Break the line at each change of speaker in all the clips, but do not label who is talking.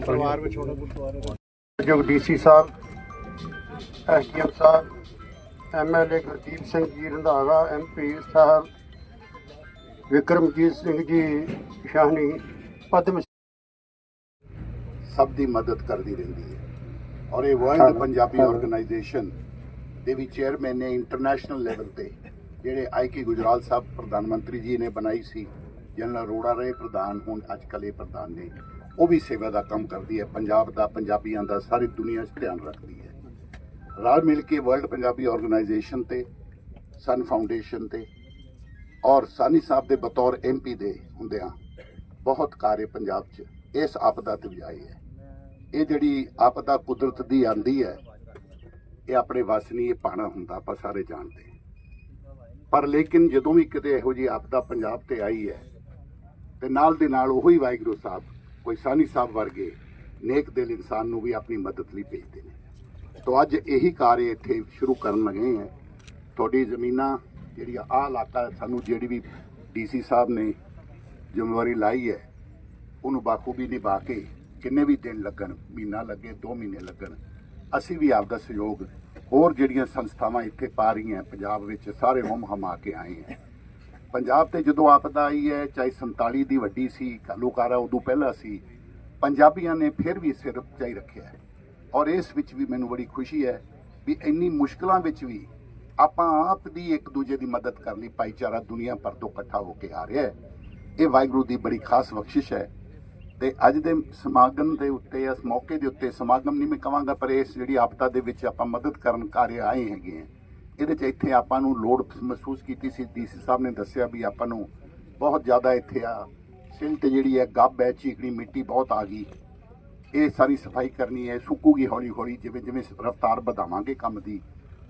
ਪਰਿਵਾਰ ਵਿੱਚ ਹੋਣਾ ਜੋ ਡੀਸੀ ਸਾਹਿਬ ਐਸਡੀਐਮ ਸਾਹਿਬ ਐਮਐਲਏ ਗੁਰਦੀਪ ਸਿੰਘ ਜੀ ਰੰਧਾਵਾ ਐਮਪੀ ਸਾਹਿਬ ਵਿਕਰਮਜੀਤ ਸਿੰਘ ਜੀ ਸ਼ਾਹਨੀ ਪਦਮ
ਸਭ ਦੀ ਮਦਦ ਕਰਦੀ ਰਹਿੰਦੀ ਹੈ। ਔਰ ਇਹ ਵਰਲਡ ਪੰਜਾਬੀ ਆਰਗੇਨਾਈਜੇਸ਼ਨ ਦੇ ਵੀ ਚੇਅਰਮੈਨ ਨੇ ਇੰਟਰਨੈਸ਼ਨਲ ਲੈਵਲ ਤੇ ਜਿਹੜੇ ਆਈ ਕੇ ਗੁਜਰਾਲ ਸਾਹਿਬ ਪ੍ਰਧਾਨ ਮੰਤਰੀ ਜੀ ਨੇ ਬਣਾਈ ਸੀ ਜਨਰਲ ਅਰੋੜਾ ਰਹੇ ਪ੍ਰਧਾਨ ਹੁਣ, ਅੱਜ ਕੱਲ੍ਹ ਇਹ ਪ੍ਰਧਾਨ ਨੇ, ਉਹ ਵੀ ਸੇਵਾ ਦਾ ਕੰਮ ਕਰਦੀ ਹੈ, ਪੰਜਾਬ ਦਾ, ਪੰਜਾਬੀਆਂ ਦਾ, ਸਾਰੀ ਦੁਨੀਆ 'ਚ ਧਿਆਨ ਰੱਖਦੀ ਹੈ। ਰਲ ਮਿਲ ਕੇ ਵਰਲਡ ਪੰਜਾਬੀ ਆਰਗੇਨਾਈਜੇਸ਼ਨ ਤੇ ਸਨ ਫਾਊਂਡੇਸ਼ਨ ਤੇ ਔਰ ਸਾਨੀ ਸਾਹਿਬ ਦੇ ਬਤੌਰ ਐਮਪੀ ਦੇ ਹੁੰਦਿਆਂ ਬਹੁਤ ਕਾਰਜ ਪੰਜਾਬ 'ਚ ਇਸ ਆਪਦਾ ਤੇ ਵਿਆਹੀ ਹੈ। ਇਹ ਜਿਹੜੀ ਆਪਦਾ ਕੁਦਰਤ ਦੀ ਆਂਦੀ ਹੈ, ਇਹ ਆਪਣੇ ਵੱਸ ਨਹੀਂ, ਇਹ ਪਾਣਾ ਹੁੰਦਾ, ਆਪਾਂ ਸਾਰੇ ਜਾਣਦੇ ਪਰ ਲੇਕਿਨ ਜਦੋਂ ਵੀ ਕਿਤੇ ਇਹੋ ਜਿਹੀ ਆਪਦਾ ਪੰਜਾਬ ਤੇ ਆਈ ਹੈ ਤੇ ਨਾਲ ਦੇ ਨਾਲ ਉਹੀ ਵਾਹਿਗੁਰੂ ਸਾਹਿਬ, ਕੋਈ ਸਾਨੀ ਸਾਹਿਬ ਵਰਗੇ ਨੇਕ ਦਿਲ ਇਨਸਾਨ ਨੂੰ ਵੀ ਆਪਣੀ ਮਦਦ ਲਈ ਭੇਜਦੇ ਨੇ। ਤੋਂ ਅੱਜ ਇਹੀ ਕਾਰਜ ਇੱਥੇ ਸ਼ੁਰੂ ਕਰਨ ਲੱਗੇ ਹੈ ਤੁਹਾਡੀ ਜ਼ਮੀਨਾਂ ਜਿਹੜੀ ਆਹ ਇਲਾਕਾ ਸਾਨੂੰ ਜਿਹੜੀ ਵੀ ਡੀਸੀ ਸਾਹਿਬ ਨੇ ਜ਼ਿੰਮੇਵਾਰੀ ਲਾਈ ਹੈ, ਉਹਨੂੰ ਬਾਖੂਬੀ ਨਿਭਾ ਕੇ ਕਿੰਨੇ ਵੀ ਦਿਨ ਲੱਗਣ, ਮਹੀਨਾ ਲੱਗੇ 2 ਮਹੀਨੇ ਲੱਗਣ, ਅਸੀਂ ਵੀ ਆਪਦਾ ਸਹਿਯੋਗ ਹੋਰ ਜਿਹੜੀਆਂ ਸੰਸਥਾਵਾਂ ਇੱਥੇ ਪਾ ਰਹੀਆਂ, ਪੰਜਾਬ ਵਿੱਚ ਸਾਰੇ ਹਮ ਹਮਾ ਕੇ ਆਏ ਹੈ ਪੰਜਾਬ ਤੇ ਜਦੋਂ ਆਪਦਾ ਆਈ ਹੈ, ਚਾਹੇ 47 ਦੀ ਵੱਡੀ ਸੀ ਘੱਲੂਕਾਰਾ ਉਦੋਂ ਪਹਿਲਾਂ ਸੀ, ਪੰਜਾਬੀਆਂ ਨੇ ਫਿਰ ਵੀ ਸਿਰ ਉੱਚਾਈ ਰੱਖਿਆ ਔਰ ਇਸ ਵਿੱਚ ਵੀ ਮੈਨੂੰ ਬੜੀ ਖੁਸ਼ੀ ਹੈ ਵੀ ਇੰਨੀ ਮੁਸ਼ਕਲਾਂ ਵਿੱਚ ਵੀ ਆਪਾਂ ਆਪ ਦੀ ਇੱਕ ਦੂਜੇ ਦੀ ਮਦਦ ਕਰਨ ਲਈ ਭਾਈਚਾਰਾ ਦੁਨੀਆ ਭਰ ਤੋਂ ਇਕੱਠਾ ਹੋ ਕੇ ਆ ਰਿਹਾ ਹੈ। ਇਹ ਵਾਹਿਗੁਰੂ ਦੀ ਬੜੀ ਖਾਸ ਬਖਸ਼ਿਸ਼ ਹੈ। ਤੇ ਅੱਜ ਦੇ ਸਮਾਗਮ ਦੇ ਉੱਤੇ ਇਸ ਮੌਕੇ ਦੇ ਉੱਤੇ ਸਮਾਗਮ ਨਹੀਂ ਮੈਂ ਕਹਾਂਗਾ, ਪਰ ਇਸ ਜਿਹੜੀ ਆਪਦਾ ਦੇ ਵਿੱਚ ਆਪਾਂ ਮਦਦ ਕਰਨ ਕਾਰੇ ਆਏ ਹੈਗੇ ਆ ਇਹਦੇ ਚ ਇੱਥੇ ਆਪਾਂ ਨੂੰ ਲੋੜ ਮਹਿਸੂਸ ਕੀਤੀ ਸੀ, ਡੀਸੀ ਸਾਹਿਬ ਨੇ ਦੱਸਿਆ ਵੀ ਆਪਾਂ ਨੂੰ ਬਹੁਤ ਜ਼ਿਆਦਾ ਇੱਥੇ ਆ ਸਿਲਟ ਜਿਹੜੀ ਹੈ, ਗੱਬ ਹੈ, ਚੀਕਣੀ ਮਿੱਟੀ ਬਹੁਤ ਆ ਗਈ। ਇਹ ਸਾਰੀ ਸਫ਼ਾਈ ਕਰਨੀ ਹੈ, ਸੁੱਕੂਗੀ ਹੌਲੀ ਹੌਲੀ ਜਿਵੇਂ ਜਿਵੇਂ ਰਫ਼ਤਾਰ ਵਧਾਵਾਂਗੇ ਕੰਮ ਦੀ।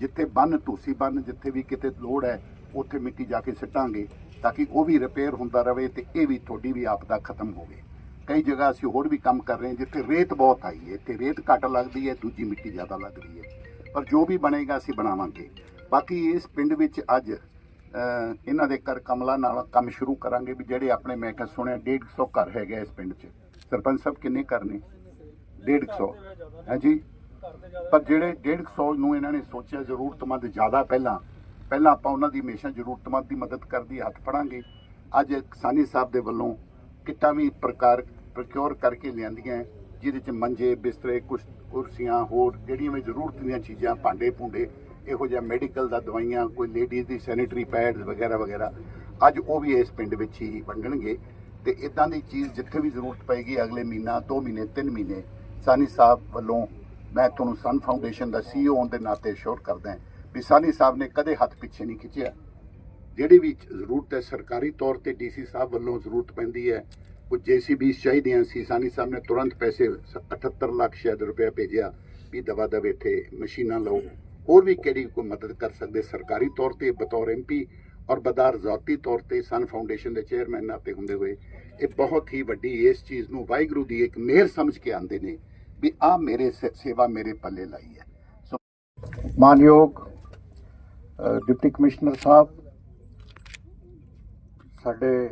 ਜਿੱਥੇ ਬੰਨ, ਤੁਸੀਂ ਬੰਨ, ਜਿੱਥੇ ਵੀ ਕਿਤੇ ਲੋੜ ਹੈ, ਉੱਥੇ ਮਿੱਟੀ ਜਾ ਕੇ ਸਿੱਟਾਂਗੇ, ਤਾਂ ਕਿ ਉਹ ਵੀ ਰਿਪੇਅਰ ਹੁੰਦਾ ਰਹੇ ਤੇ ਇਹ ਵੀ ਤੁਹਾਡੀ ਵੀ ਆਪਦਾ ਖਤਮ ਹੋਵੇ। ਕਈ ਜਗ੍ਹਾ ਅਸੀਂ ਹੋਰ ਵੀ ਕੰਮ ਕਰ ਰਹੇ ਹਾਂ, ਜਿੱਥੇ ਰੇਤ ਬਹੁਤ ਆਈ ਹੈ, ਇੱਥੇ ਰੇਤ ਘੱਟ ਲੱਗਦੀ ਹੈ, ਦੂਜੀ ਮਿੱਟੀ ਜ਼ਿਆਦਾ ਲੱਗ ਰਹੀ ਹੈ। ਪਰ ਜੋ ਵੀ ਬਣੇਗਾ, ਅਸੀਂ ਬਣਾਵਾਂਗੇ। ਬਾਕੀ ਇਸ ਪਿੰਡ ਵਿੱਚ ਅੱਜ ਇਹਨਾਂ ਦੇ ਕਰ ਕਮਲਾ ਨਾਲ ਕੰਮ ਸ਼ੁਰੂ ਕਰਾਂਗੇ ਵੀ ਜਿਹੜੇ ਆਪਣੇ, ਮੈਂ ਕਿਹਾ ਸੁਣਿਆ 150 ਘਰ ਹੈਗੇ ਇਸ ਪਿੰਡ 'ਚ। ਸਰਪੰਚ ਸਾਹਿਬ ਕਿੰਨੇ ਘਰ ਨੇ? 150 ਹੈ ਜੀ ਪਰ ਜਿਹੜੇ 150 ਨੂੰ ਇਹਨਾਂ ਨੇ ਸੋਚਿਆ ਜ਼ਰੂਰਤਮੰਦ ਜ਼ਿਆਦਾ ਪਹਿਲਾਂ ਪਹਿਲਾਂ ਆਪਾਂ ਉਹਨਾਂ ਦੀ ਹਮੇਸ਼ਾ ਜ਼ਰੂਰਤਮੰਦ ਦੀ ਮਦਦ ਕਰਦੀ ਹੱਥ ਫੜਾਂਗੇ। ਅੱਜ ਕਿਸਾਨੀ ਸਾਹਿਬ ਦੇ ਵੱਲੋਂ ਕਿੱਟਾਂ ਵੀ ਪ੍ਰਕਾਰ, ਪ੍ਰੋਕਿਉਰ ਕਰਕੇ ਲਿਆਂਦੀਆਂ ਜਿਹਦੇ ਚ ਮੰਜੇ, ਬਿਸਤਰੇ, ਕੁਛ ਕੁਰਸੀਆਂ, ਹੋਰ ਜਿਹੜੀਆਂ ਵੀ ਜ਼ਰੂਰਤ ਦੀਆਂ ਚੀਜ਼ਾਂ ਭਾਂਡੇ ਭੁੰਡੇ ਇਹੋ ਜਿਹਾ ਮੈਡੀਕਲ ਦਾ ਦਵਾਈਆਂ, ਕੋਈ ਲੇਡੀਜ਼ ਦੀ ਸੈਨੀਟਰੀ ਪੈਡਸ ਵਗੈਰਾ ਵਗੈਰਾ, ਅੱਜ ਉਹ ਵੀ ਇਸ ਪਿੰਡ ਵਿੱਚ ਹੀ ਵੰਡਣਗੇ। ਤੇ ਇਦਾਂ ਦੀ ਚੀਜ਼ ਜਿੱਥੇ ਵੀ ਜ਼ਰੂਰਤ ਪਏਗੀ, ਅਗਲੇ ਮਹੀਨਾ 2 ਮਹੀਨੇ 3 ਮਹੀਨੇ, ਸਾਨੀ ਸਾਹਿਬ ਵੱਲੋਂ ਮੈਂ ਤੁਹਾਨੂੰ ਸਨ ਫਾਊਂਡੇਸ਼ਨ ਦਾ ਸੀਈਓ ਹੋਣ ਦੇ ਨਾਤੇ ਸ਼ੋਰ ਕਰਦਾ ਵੀ ਸਾਨੀ ਸਾਹਿਬ ਨੇ ਕਦੇ ਹੱਥ ਪਿੱਛੇ ਨਹੀਂ ਖਿੱਚਿਆ। ਜਿਹੜੀ ਵੀ ਜ਼ਰੂਰਤ ਹੈ, ਸਰਕਾਰੀ ਤੌਰ ਤੇ ਡੀਸੀ ਸਾਹਿਬ ਵੱਲੋਂ ਜ਼ਰੂਰਤ ਪੈਂਦੀ ਹੈ, ਉਹ ਜੀਸੀਬੀ ਚਾਹੀਦੀਆਂ ਸੀ। ਸਾਨੀ ਸਾਹਿਬ ਨੇ ਤੁਰੰਤ ਪੈਸੇ ਸ- 78 ਲੱਖ ਸ਼ਾਇਦ ਰੁਪਇਆ ਭੇਜਿਆ ਵੀ ਦਵਾ ਦਵੇ ਇੱਥੇ ਮਸ਼ੀਨਾਂ ਲਓ। ਹੋਰ ਵੀ ਕਿਹੜੀ ਕੋਈ ਮਦਦ ਕਰ ਸਕਦੇ? ਸਰਕਾਰੀ ਤੌਰ ਤੇ ਬਤੌਰ ਐਮਪੀ ਔਰ ਬਦਾਰ ਜ਼ਾਤੀ ਤੌਰ ਤੇ ਸਨ ਫਾਊਂਡੇਸ਼ਨ ਦੇ ਚੇਅਰਮੈਨ ਨਾਤੇ ਹੁੰਦੇ ਹੋਏ। ਇਹ ਬਹੁਤ ਹੀ ਵੱਡੀ ਇਸ ਚੀਜ਼ ਨੂੰ ਵਾਹਿਗੁਰੂ ਦੀ ਇੱਕ ਮਿਹਰ ਸਮਝ ਕੇ ਆਂਦੇ ਨੇ ਵੀ ਆ ਮੇਰੇ ਸੇ- ਸੇਵਾ ਮੇਰੇ ਪੱਲੇ ਲਾਈ ਹੈ। ਸੋ
ਮਾਨਯੋਗ ਡਿਪਟੀ ਕਮਿਸ਼ਨਰ ਸਾਹਿਬ, ਸਾਡੇ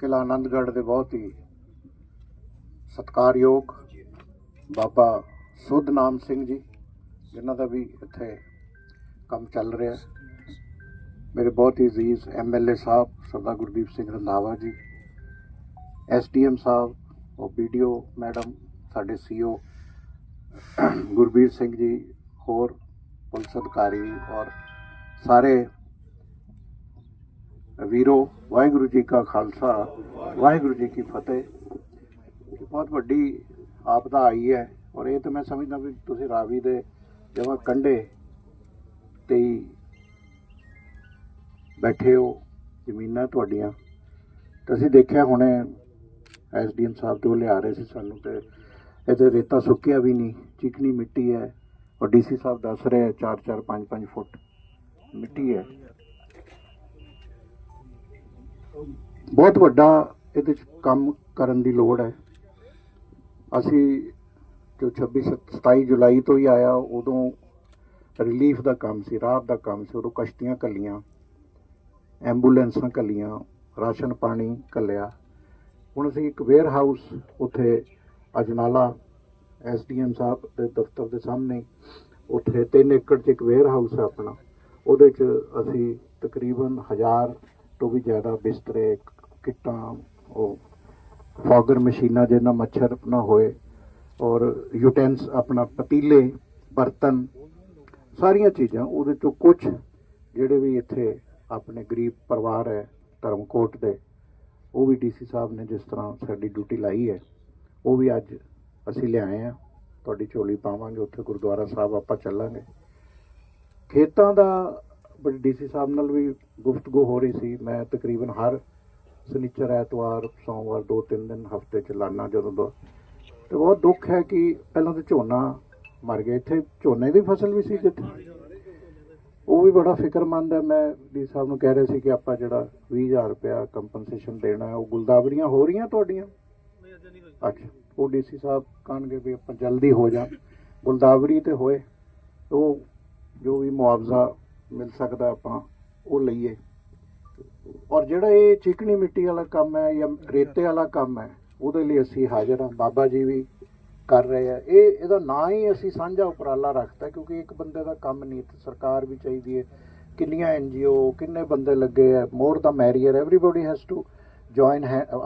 ਕਿਲਾ ਆਨੰਦਗੜ੍ਹ ਦੇ ਬਹੁਤ ਹੀ ਸਤਿਕਾਰਯੋਗ ਬਾਬਾ ਸੁਧ ਨਾਮ ਸਿੰਘ ਜੀ ਜਿਨ੍ਹਾਂ ਦਾ ਵੀ ਇੱਥੇ ਕੰਮ ਚੱਲ ਰਿਹਾ। ਮੇਰੇ ਬਹੁਤ ਹੀ ਅਜ਼ੀਜ਼ ਐਮਐਲਏ ਸਾਹਿਬ, ਸਰਦਾਰ ਗੁਰਦੀਪ ਸਿੰਘ ਰੰਧਾਵਾ ਜੀ ਐਸਡੀਐਮ ਸਾਹਿਬ, ਉਹ ਵੀਡੀਓ ਮੈਡਮ, ਸਾਡੇ ਸੀਓ ਗੁਰਬੀਰ ਸਿੰਘ ਜੀ, ਹੋਰ ਪੁਲਿਸ ਅਧਿਕਾਰੀ ਔਰ ਸਾਰੇ ਵੀਰੋ, ਵਾਹਿਗੁਰੂ ਜੀ ਕਾ ਖਾਲਸਾ, ਵਾਹਿਗੁਰੂ ਜੀ ਕੀ ਫਤਿਹ। ਬਹੁਤ ਵੱਡੀ ਆਪਦਾ ਆਈ ਹੈ ਔਰ ਇਹ ਤਾਂ ਮੈਂ ਸਮਝਦਾ ਵੀ ਤੁਸੀਂ ਰਾਵੀ ਦੇ ਜਮਾ ਕੰਢੇ ਤੇ ਬੈਠੇ ਹੋ ਜ਼ਮੀਨਾਂ ਤੁਹਾਡੀਆਂ। ਤੇ ਅਸੀਂ ਦੇਖਿਆ ਹੁਣੇ ਐਸਡੀਐਮ ਸਾਹਿਬ ਤੋਂ ਲਿਆ ਰਹੇ ਸੀ ਸਾਨੂੰ ਤੇ ਇਹਦੇ ਰੇਤਾ ਸੁੱਕਿਆ ਵੀ ਨਹੀਂ ਚਿਕਨੀ ਮਿੱਟੀ ਹੈ ਔਰ ਡੀਸੀ ਸਾਹਿਬ ਦੱਸ ਰਹੇ 4 4 5 5 ਫੁੱਟ ਮਿੱਟੀ ਹੈ। ਬਹੁਤ ਵੱਡਾ ਇਹਦੇ ਚ ਕੰਮ ਕਰਨ ਦੀ ਲੋੜ ਹੈ। ਅਸੀਂ ਜੋ 26 ਸਤ- 27 ਜੁਲਾਈ ਤੋਂ ਹੀ ਆਇਆ, ਉਦੋਂ ਰਿਲੀਫ ਦਾ ਕੰਮ ਸੀ ਰਾਹਤ ਦਾ ਕੰਮ ਸੀ, ਉਦੋਂ ਕਸ਼ਤੀਆਂ ਕੱਲੀਆਂ ਐਂਬੂਲੈਂਸਾਂ ਕੱਲੀਆਂ ਰਾਸ਼ਨ ਪਾਣੀ ਕੱਲਿਆ ਹੁਣ ਅਸੀਂ ਇੱਕ ਵੇਅਰ ਹਾਊਸ ਉੱਥੇ ਅਜਨਾਲਾ ਐਸਡੀਐਮ ਸਾਹਿਬ ਦੇ ਦਫ਼ਤਰ ਦੇ ਸਾਹਮਣੇ ਉੱਥੇ 3 ਏਕੜ 'ਚ ਇੱਕ ਵੇਅਰ ਹਾਊਸ ਹੈ ਆਪਣਾ। ਉਹਦੇ 'ਚ ਅਸੀਂ ਤਕਰੀਬਨ 1000 ਤੋਂ ਵੀ ਜ਼ਿਆਦਾ ਬਿਸਤਰੇ ਕਿੱਟਾਂ, ਉਹ ਫੌਗਰ ਮਸ਼ੀਨਾਂ ਜਿਹਨਾਂ ਮੱਛਰ ਨਾ ਹੋਏ ਔਰ ਯੂਟੈਂਸ ਆਪਣਾ ਪਤੀਲੇ, ਬਰਤਨ, ਸਾਰੀਆਂ ਚੀਜ਼ਾਂ, ਉਹਦੇ ਚੋਂ ਕੁਝ ਜਿਹੜੇ ਵੀ ਇੱਥੇ ਆਪਣੇ ਗਰੀਬ ਪਰਿਵਾਰ ਹੈ, ਧਰਮਕੋਟ ਦੇ, ਉਹ ਵੀ ਡੀਸੀ ਸਾਹਿਬ ਨੇ ਜਿਸ ਤਰ੍ਹਾਂ ਸਾਡੀ ਡਿਊਟੀ ਲਾਈ ਹੈ, ਉਹ ਵੀ ਅੱਜ ਅਸੀਂ ਲਿਆਏ ਆ। ਤੁਹਾਡੀ ਝੋਲੀ ਪਾਵਾਂਗੇ, ਉੱਥੇ ਗੁਰਦੁਆਰਾ ਸਾਹਿਬ ਆਪਾਂ ਚੱਲਾਂਗੇ। ਖੇਤਾਂ ਦਾ ਬੜੀ ਡੀਸੀ ਸਾਹਿਬ ਨਾਲ ਵੀ ਗੁਫ਼ਤਗੂ ਹੋ ਰਹੀ ਸੀ। ਮੈਂ ਤਕਰੀਬਨ ਹਰ ਸ਼ਨੀਚਰ, ਐਤਵਾਰ, ਸੋਮਵਾਰ ਦੋ ਤਿੰਨ ਦਿਨ ਹਫ਼ਤੇ ਚ ਲਾਣਾ ਜਦੋਂ ਦਾ ਤੇ ਬਹੁਤ ਦੁੱਖ ਹੈ ਕਿ ਪਹਿਲਾਂ ਤਾਂ ਝੋਨਾ ਮਰ ਗਿਆ। ਇੱਥੇ ਝੋਨੇ ਦੀ ਫਸਲ ਵੀ ਸੀ ਜਿੱਥੇ। ਉਹ ਵੀ ਬੜਾ ਫਿਕਰਮੰਦ ਹੈ। ਮੈਂ ਡੀ ਸਾਹਿਬ ਨੂੰ ਕਹਿ ਰਿਹਾ ਸੀ ਕਿ ਆਪਾਂ ਜਿਹੜਾ 20000 ਰੁਪਇਆ ਕੰਪਨਸੇਸ਼ਨ ਦੇਣਾ ਹੈ, ਉਹ ਗੁਲਦਾਵਰੀਆਂ ਹੋ ਰਹੀਆਂ ਤੁਹਾਡੀਆਂ? ਅੱਛਾ, ਉਹ ਡੀਸੀ ਸਾਹਿਬ ਕਹਣਗੇ ਵੀ ਆਪਾਂ ਜਲਦੀ ਹੋ ਜਾ ਗੁਲਦਾਵਰੀ ਤੇ ਹੋਏ, ਉਹ ਜੋ ਵੀ ਮੁਆਵਜ਼ਾ ਮਿਲ ਸਕਦਾ ਆਪਾਂ ਉਹ ਲਈਏ। ਔਰ ਜਿਹੜਾ ਇਹ ਚਿਕਨੀ ਮਿੱਟੀ ਵਾਲਾ ਕੰਮ ਹੈ ਜਾਂ ਰੇਤੇ ਵਾਲਾ ਕੰਮ ਹੈ ਉਹਦੇ ਲਈ ਅਸੀਂ ਹਾਜ਼ਰ ਹਾਂ, ਬਾਬਾ ਜੀ ਵੀ ਕਰ ਰਹੇ ਆ। ਇਹ, ਇਹਦਾ ਨਾਂ ਹੀ ਅਸੀਂ ਸਾਂਝਾ ਉਪਰਾਲਾ ਰੱਖਤਾ, ਕਿਉਂਕਿ ਇੱਕ ਬੰਦੇ ਦਾ ਕੰਮ ਨਹੀਂ ਤੇ ਸਰਕਾਰ ਵੀ ਚਾਹੀਦੀ ਹੈ। ਕਿੰਨੀਆਂ ਐਨਜੀਓ ਕਿੰਨੇ ਬੰਦੇ ਲੱਗੇ ਆ, more the merrier everybody has to join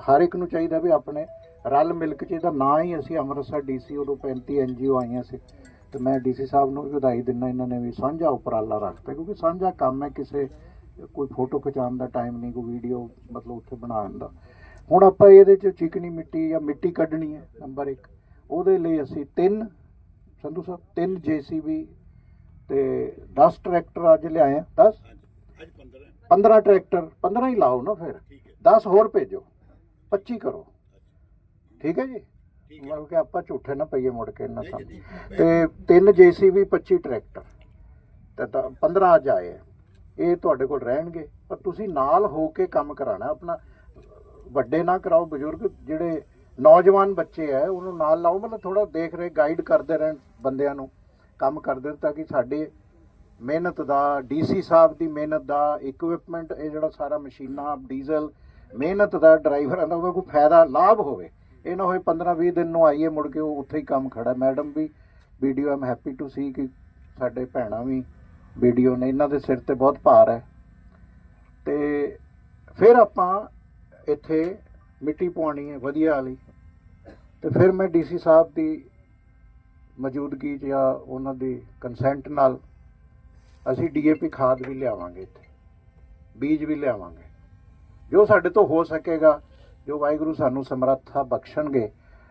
ਹਰ ਇੱਕ ਨੂੰ ਚਾਹੀਦਾ ਵੀ ਆਪਣੇ ਰਲ ਮਿਲ ਕੇ ਇਹਦਾ ਨਾਂ ਹੀ ਅਸੀਂ ਅੰਮ੍ਰਿਤਸਰ ਡੀਸੀ ਉਦੋਂ 35 ਐਨਜੀਓ ਆਈਆਂ ਸੀ। ਤੇ ਮੈਂ ਡੀਸੀ ਸਾਹਿਬ ਨੂੰ ਵੀ ਵਧਾਈ ਦਿੰਦਾ, ਇਹਨਾਂ ਨੇ ਵੀ ਸਾਂਝਾ ਉਪਰਾਲਾ ਰੱਖਤਾ, ਕਿਉਂਕਿ ਸਾਂਝਾ ਕੰਮ ਹੈ ਕਿਸੇ, ਕੋਈ ਫੋਟੋ ਖਿਚਾਉਣ ਦਾ ਟਾਈਮ ਨਹੀਂ, ਕੋਈ ਵੀਡੀਓ ਮਤਲਬ ਉੱਥੇ ਬਣਾਉਣ ਦਾ। ਹੁਣ ਆਪਾਂ ਇਹਦੇ ਚ ਚਿਕਨੀ ਮਿੱਟੀ ਜਾਂ ਮਿੱਟੀ ਕੱਢਣੀ ਹੈ ਨੰਬਰ 1 ਉਹਦੇ ਲਈ ਅਸੀਂ ਤਿੰਨ ਸੰਧੂ ਸਾਹਿਬ ਤਿੰਨ ਜੀਸੀਬੀ ਤੇ 10 ਟਰੈਕਟਰ ਅੱਜ ਲਿਆਏ ਆ। 10 15 ਟਰੈਕਟਰ 15 ਹੀ ਲਾਓ ਨਾ ਫਿਰ। 10 ਹੋਰ ਭੇਜੋ 25 ਕਰੋ। ਠੀਕ ਹੈ ਜੀ? ਮਤਲਬ ਕਿ ਆਪਾਂ ਝੂਠੇ ਨਾ ਪਈਏ ਮੁੜ ਕੇ ਨਾ ਸਮਝ ਤੇ ਤਿੰਨ ਜੀਸੀਬੀ 25 ਟਰੈਕਟਰ। ਤੇ ਤਾਂ 15 ਅੱਜ ਆਏ ਇਹ ਤੁਹਾਡੇ ਕੋਲ ਰਹਿਣਗੇ। ਪਰ ਤੁਸੀਂ ਨਾਲ ਹੋ ਕੇ ਕੰਮ ਕਰਾਣਾ ਆਪਣਾ ਵੱਡੇ ਨਾ ਕਰਾਓ ਬਜ਼ੁਰਗ, ਜਿਹੜੇ ਨੌਜਵਾਨ ਬੱਚੇ ਆ ਉਹਨੂੰ ਨਾਲ ਲਾਓ, ਮਤਲਬ ਥੋੜਾ ਦੇਖ ਰਹੇ ਗਾਈਡ ਕਰਦੇ ਰਹਿਣ ਬੰਦਿਆਂ ਨੂੰ, ਕੰਮ ਕਰਦੇ ਤਾਂ ਕਿ ਸਾਡੇ ਮਿਹਨਤ ਦਾ ਡੀਸੀ ਸਾਹਿਬ ਦੀ ਮਿਹਨਤ ਦਾ ਇਕਵਿਪਮੈਂਟ ਇਹ ਜਿਹੜਾ ਸਾਰਾ ਮਸ਼ੀਨਾਂ, ਡੀਜ਼ਲ, ਮਿਹਨਤ ਦਾ, ਡਰਾਈਵਰਾਂ ਦਾ ਉਹਦਾ ਕੋਈ ਫਾਇਦਾ, ਲਾਭ ਹੋਵੇ। ਇਹ ਨਾ ਹੋਏ 15 20 ਦਿਨ ਨੂੰ ਆਈਏ, ਮੁੜ ਕੇ ਉਹ ਉੱਥੇ ਹੀ ਕੰਮ ਖੜਾ। Madam we BDO am happy to see ਕਿ ਸਾਡੇ ਭੈਣਾਂ ਵੀ ਵੀਡੀਓ ਨੇ, ਇਹਨਾਂ ਦੇ ਸਿਰ ਤੇ ਬਹੁਤ ਭਾਰ ਹੈ ਤੇ ਫਿਰ ਆਪਾਂ ਇੱਥੇ ਮਿੱਟੀ ਪਵਾਉਣੀ ਹੈ ਵਧੀਆ ਵਾਲੀ। ਤੇ ਫਿਰ ਮੈਂ ਡੀਸੀ ਸਾਹਿਬ ਦੀ ਮੌਜੂਦਗੀ 'ਚ ਜਾਂ ਉਹਨਾਂ ਦੀ ਕੰਸੈਂਟ ਨਾਲ ਅਸੀਂ ਡੀਏਪੀ ਖਾਦ ਵੀ ਲਿਆਵਾਂਗੇ ਇੱਥੇ। ਬੀਜ ਵੀ ਲਿਆਵਾਂਗੇ। ਜੋ ਸਾਡੇ ਤੋਂ ਹੋ ਸਕੇਗਾ ਜੋ ਵਾਹਿਗੁਰੂ ਸਾਨੂੰ ਸਮਰੱਥਾ ਬਖਸ਼ਣਗੇ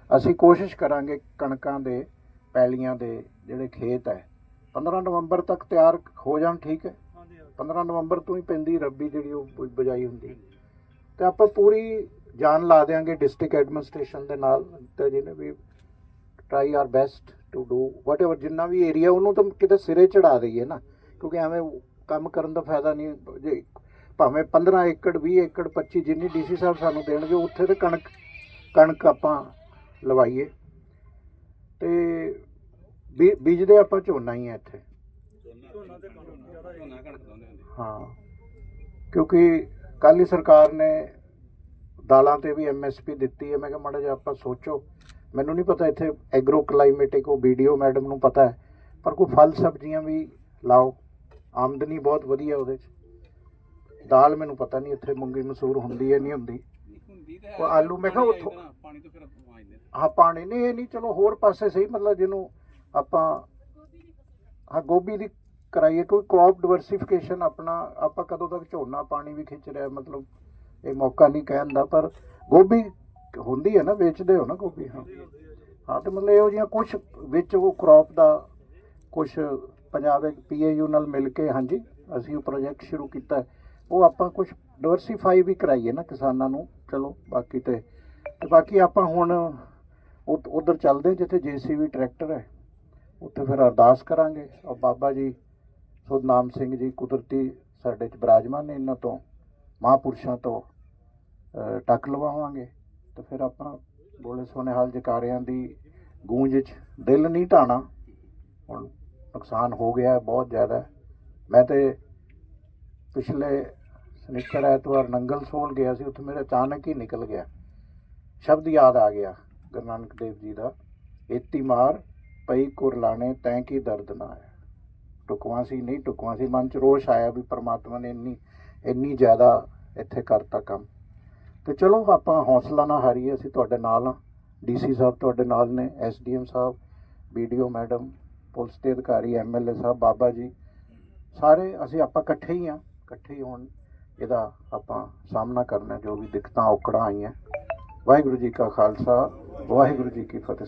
ਅਸੀਂ ਕੋਸ਼ਿਸ਼ ਕਰਾਂਗੇ ਕਣਕਾਂ ਦੇ ਪੈਲੀਆਂ ਦੇ ਜਿਹੜੇ ਖੇਤ ਹੈ। 15 ਨਵੰਬਰ ਤੱਕ ਤਿਆਰ ਹੋ ਜਾਣ ਠੀਕ ਹੈ? 15 ਨਵੰਬਰ ਤੋਂ ਹੀ ਪੈਂਦੀ ਰੱਬੀ ਜਿਹੜੀ ਉਹ ਬਜਾਈ ਹੁੰਦੀ। ਤੇ ਆਪਾਂ ਪੂਰੀ ਜਾਨ ਲਾ ਦੇਾਂਗੇ ਡਿਸਟ੍ਰਿਕਟ ਐਡਮਿਨਿਸਟ੍ਰੇਸ਼ਨ ਦੇ ਨਾਲ ਤੇ ਜਿਹਨੇ ਵੀ try our best to do whatever ਜਿੰਨਾ ਵੀ ਏਰੀਆ ਉਹਨੂੰ ਤਾਂ ਕਿਤੇ ਸਿਰੇ ਚੜਾ ਦਈਏ ਨਾ ਕਿਉਂਕਿ ਐਵੇਂ ਕੰਮ ਕਰਨ ਦਾ ਫਾਇਦਾ ਨਹੀਂ ਜੇ ਭਾਵੇਂ 15 ਏਕੜ 20 ਏਕੜ 25 ਜਿੰਨੀ ਡੀਸੀ ਸਾਹਿਬ ਸਾਨੂੰ ਦੇਣਗੇ ਉੱਥੇ ਤੇ ਕਣਕ ਕਣਕ ਆਪਾਂ ਲਵਾਈਏ। ਤੇ ਬੀਜਦੇ ਆਪਾਂ ਝੋਨਾ ਹੀ ਹੈ ਇੱਥੇ ਹਾਂ ਕਿਉਂਕਿ ਕੱਲ ਹੀ ਸਰਕਾਰ ਨੇ ਦਾਲਾਂ ਤੇ ਵੀ ਐਮਐਸਪੀ ਦਿੱਤੀ ਹੈ। ਮੈਂ ਕਿਹਾ ਮਾੜਾ ਜਿਹਾ ਆਪਾਂ ਸੋਚੋ। ਮੈਨੂੰ ਨਹੀਂ ਪਤਾ ਇੱਥੇ ਐਗਰੋ ਕਲਾਈਮੇਟਿਕ ਉਹ ਵੀਡੀਓ ਮੈਡਮ ਨੂੰ ਪਤਾ ਹੈ। ਪਰ ਕੋਈ ਫਲ ਸਬਜ਼ੀਆਂ ਵੀ ਲਾਓ। ਆਮਦਨੀ ਬਹੁਤ ਵਧੀਆ ਉਹਦੇ 'ਚ। ਦਾਲ ਮੈਨੂੰ ਪਤਾ ਨਹੀਂ ਇੱਥੇ ਮੂੰਗੀ ਮਸੂਰ ਹੁੰਦੀ ਹੈ ਨਹੀਂ ਹੁੰਦੀ। ਉਹ ਆਲੂ ਮੈਂ ਕਿਹਾ ਉੱਥੋਂ
ਪਾਣੀ ਤੋਂ ਫਿਰ
ਹਾਂ ਪਾਣੀ ਨਹੀਂ ਇਹ ਨਹੀਂ ਚਲੋ ਹੋਰ ਪਾਸੇ ਸਹੀ ਮਤਲਬ ਜਿਹਨੂੰ ਆਪਾਂ ਹਾਂ ਗੋਭੀ ਦੀ ਕਰਾਈਏ ਕੋਈ ਕ੍ਰੌਪ ਡਿਵਰਸਿਫਿਕੇਸ਼ਨ ਆਪਣਾ ਆਪਾਂ ਕਦੋਂ ਤੱਕ ਝੋਨਾ ਪਾਣੀ ਵੀ ਖਿੱਚ ਰਿਹਾ ਮਤਲਬ ਇਹ ਮੌਕਾ ਨਹੀਂ ਕਹਿਣ ਦਾ ਪਰ ਗੋਭੀ ਹੁੰਦੀ ਹੈ ਨਾ ਵੇਚਦੇ ਹੋ ਨਾ ਗੋਭੀ? ਹਾਂ। ਹਾਂ ਤੇ ਮਤਲਬ ਇਹੋ ਜਿਹੀਆਂ ਕੁਝ ਵਿੱਚ ਉਹ ਕ੍ਰੌਪ ਦਾ ਕੁਝ ਪੰਜਾਬ ਪੀਏਯੂ ਨਾਲ ਮਿਲ ਕੇ ਹਾਂਜੀ ਅਸੀਂ ਉਹ ਪ੍ਰੋਜੈਕਟ ਸ਼ੁਰੂ ਕੀਤਾ। ਉਹ ਆਪਾਂ ਕੁਝ ਡਿਵਰਸਿਫਾਈ ਵੀ ਕਰਾਈਏ ਨਾ ਕਿਸਾਨਾਂ ਨੂੰ ਚਲੋ ਬਾਕੀ ਤੇ ਤੇ ਬਾਕੀ ਆਪਾਂ ਹੁਣ ਉਧਰ ਚੱਲਦੇ ਜਿੱਥੇ ਜੀਸੀਬੀ ਟਰੈਕਟਰ ਹੈ। ਉੱਥੇ ਫਿਰ ਅਰਦਾਸ ਕਰਾਂਗੇ ਔਰ ਬਾਬਾ ਜੀ ਸੁਖਨਾਮ ਸਿੰਘ ਜੀ ਕੁਦਰਤੀ ਸਾਡੇ ਚ ਬਿਰਾਜਮਾਨ ਨੇ ਇਹਨਾਂ ਤੋਂ, ਮਹਾਂਪੁਰਸ਼ਾਂ ਤੋਂ ਟੱਕ ਲਵਾਵਾਂਗੇ ਤੇ ਫਿਰ ਆਪਣਾ ਬੋਲੇ ਸੋਨੇ ਹਾਲ ਜਕਾਰਿਆਂ ਦੀ ਗੂੰਜ 'ਚ ਦਿਲ ਨਹੀਂ ਢਾਣਾ। ਹੁਣ ਨੁਕਸਾਨ ਹੋ ਗਿਆ, ਬਹੁਤ ਜ਼ਿਆਦਾ। ਮੈਂ ਤੇ ਪਿਛਲੇ ਸ਼ਨੀਚਰ ਐਤਵਾਰ ਨੰਗਲ ਸੋਲ ਗਿਆ ਸੀ, ਉੱਥੇ ਮੇਰਾ ਅਚਾਨਕ ਹੀ ਨਿਕਲ ਗਿਆ। ਸ਼ਬਦ ਯਾਦ ਆ ਗਿਆ ਗੁਰੂ ਨਾਨਕ ਦੇਵ ਜੀ ਦਾ, ਏਤੀ ਮਾਰ, ਪਈ ਕੁਰਲਾਣੇ ਤੈਂ ਕੀ ਦਰਦ ਨਾ ਆਇਆ। ਟੁਕਵਾਂ ਸੀ, ਨਹੀਂ ਟੁਕਵਾਂ ਸੀ, ਮਨ ਚ ਰੋਸ਼ ਆਇਆ ਵੀ ਪਰਮਾਤਮਾ ਨੇ ਇੰਨੀ ਇੰਨੀ ਜ਼ਿਆਦਾ ਇੱਥੇ ਕਰਤਾ ਕੰਮ। ਤੇ ਚਲੋ ਆਪਾਂ ਹੌਸਲਾ ਨਾ ਹਾਰੀਏ, ਅਸੀਂ ਤੁਹਾਡੇ ਨਾਲ ਹਾਂ। ਡੀਸੀ ਸਾਹਿਬ ਤੁਹਾਡੇ ਨਾਲ ਨੇ ਐਸਡੀਐਮ ਸਾਹਿਬ ਵੀਡੀਓ ਮੈਡਮ, ਪੁਲਿਸ ਦੇ ਅਧਿਕਾਰੀ ਐਮਐਲਏ ਸਾਹਿਬ, ਬਾਬਾ ਜੀ। ਸਾਰੇ ਅਸੀਂ ਆਪਾਂ ਇਕੱਠੇ ਹੀ ਆ ਇਕੱਠੇ ਹੀ ਹੋਣ ਇਹਦਾ ਆਪਾਂ ਸਾਹਮਣਾ ਕਰਨਾ, ਜੋ ਵੀ ਦਿੱਕਤਾਂ ਔਕੜਾਂ ਆਈਆਂ। ਵਾਹਿਗੁਰੂ ਜੀ ਕਾ ਖਾਲਸਾ, ਵਾਹਿਗੁਰੂ ਜੀ ਕੀ ਫਤਿਹ।